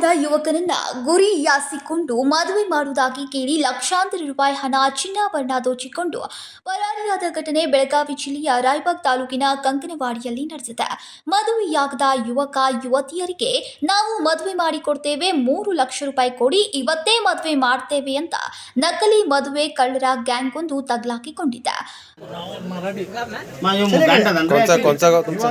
ಯುವಕನನ್ನ ಗುರಿಯಾಸಿಕೊಂಡು ಮದುವೆ ಮಾಡುವುದಾಗಿ ಕೇಳಿ ಲಕ್ಷಾಂತರ ರೂಪಾಯಿ ಹಣ ಚಿನ್ನಾಭರಣ ದೋಚಿಕೊಂಡು ಪರಾರಿಯಾದ ಘಟನೆ ಬೆಳಗಾವಿ ಜಿಲ್ಲೆಯ ರಾಯಬಾಗ್ ತಾಲೂಕಿನ ಕಂಕನವಾಡಿಯಲ್ಲಿ ನಡೆದಿದೆ ಮದುವೆಯಾಗದ ಯುವಕ ಯುವತಿಯರಿಗೆ ನಾವು ಮದುವೆ ಮಾಡಿಕೊಡ್ತೇವೆ ಮೂರು ಲಕ್ಷ ರೂಪಾಯಿ ಕೊಡಿ ಇವತ್ತೇ ಮದುವೆ ಮಾಡ್ತೇವೆ ಅಂತ ನಕಲಿ ಮದುವೆ ಕಳ್ಳರ ಗ್ಯಾಂಗ್ ಒಂದು ತಗ್ಲಾಕಿಕೊಂಡಿದೆ मा यो मुगांट अदन कोणचा कोणचा गाव तुमचा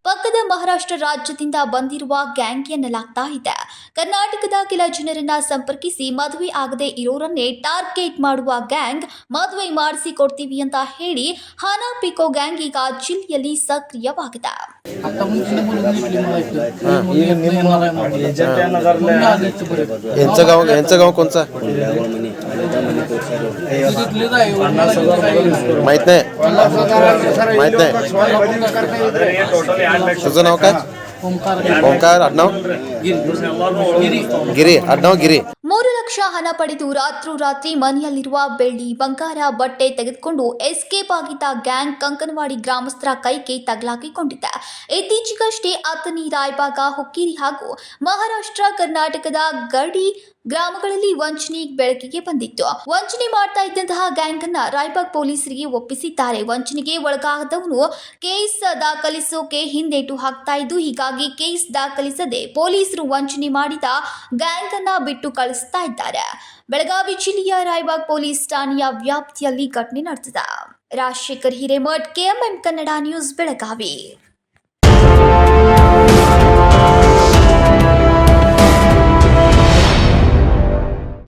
ಮಹಾರಾಷ್ಟ್ರ ರಾಜ್ಯದಿಂದ ಬಂದಿರುವ ಗ್ಯಾಂಗ್ ಎನ್ನಲಾಗ್ತಾ ಇದೆ. ಕರ್ನಾಟಕದ ಕೆಲ ಜನರನ್ನ ಸಂಪರ್ಕಿಸಿ ಮದುವೆ ಆಗದೆ ಇರೋರನ್ನೇ ಟಾರ್ಗೆಟ್ ಮಾಡುವ ಗ್ಯಾಂಗ್ ಮದುವೆ ಮಾಡಿಸಿ ಕೊಡ್ತೀವಿ ಅಂತ ಹೇಳಿ ಹಾನಾ ಪಿಕೋ ಗ್ಯಾಂಗ್ ಈಗ ಜಿಲ್ಲೆಯಲ್ಲಿ ಸಕ್ರಿಯವಾಗಿದೆ. माहित नाही माहित नाही तुझं नाव काय ओंकार आडनाव गिरी आडनाव गिरी ಲಕ್ಷ ಹಣ ಪಡೆದು ರಾತ್ರೋರಾತ್ರಿ ಮನೆಯಲ್ಲಿರುವ ಬೆಳ್ಳಿ, ಬಂಗಾರ, ಬಟ್ಟೆ ತೆಗೆದುಕೊಂಡು ಎಸ್ಕೇಪ್ ಆಗಿದ್ದ ಗ್ಯಾಂಗ್ ಕಂಕನವಾಡಿ ಗ್ರಾಮಸ್ಥರ ಕೈಗೆ ತಗಲಾಕಿಕೊಂಡಿದ್ದ ಇತ್ತೀಚೆಗಷ್ಟೇ ಅಥನಿ ರಾಯ್ಬಾಗ, ಹುಕ್ಕೇರಿ ಹಾಗೂ ಮಹಾರಾಷ್ಟ್ರ, ಕರ್ನಾಟಕದ ಗಡಿ ಗ್ರಾಮಗಳಲ್ಲಿ ವಂಚನೆ ಬೆಳಕಿಗೆ ಬಂದಿತ್ತು. ವಂಚನೆ ಮಾಡ್ತಾ ಇದ್ದಂತಹ ಗ್ಯಾಂಗ್ ಅನ್ನ ರಾಯ್ಬಾಗ್ ಪೊಲೀಸರಿಗೆ ಒಪ್ಪಿಸಿದ್ದಾರೆ. ವಂಚನೆಗೆ ಒಳಗಾದವನು ಕೇಸ್ ದಾಖಲಿಸೋಕೆ ಹಿಂದೇಟು ಹಾಕ್ತಾ ಇದ್ದು, ಹೀಗಾಗಿ ಕೇಸ್ ದಾಖಲಿಸದೆ ಪೊಲೀಸರು ವಂಚನೆ ಮಾಡಿದ ಗ್ಯಾಂಗ್ ಅನ್ನ ಬಿಟ್ಟು ಕಳಿಸ್ತಾ ಇದ್ದಾರೆ ಬೆಳಗಾವಿ ಜಿಲ್ಲೆಯ ರಾಯಬಾಗ್ ಪೊಲೀಸ್ ಠಾಣೆಯ ವ್ಯಾಪ್ತಿಯಲ್ಲಿ ಘಟನೆ ನಡೆದಿದೆ. Rajashekhar Hiremath KMM Kannada news Belagavi.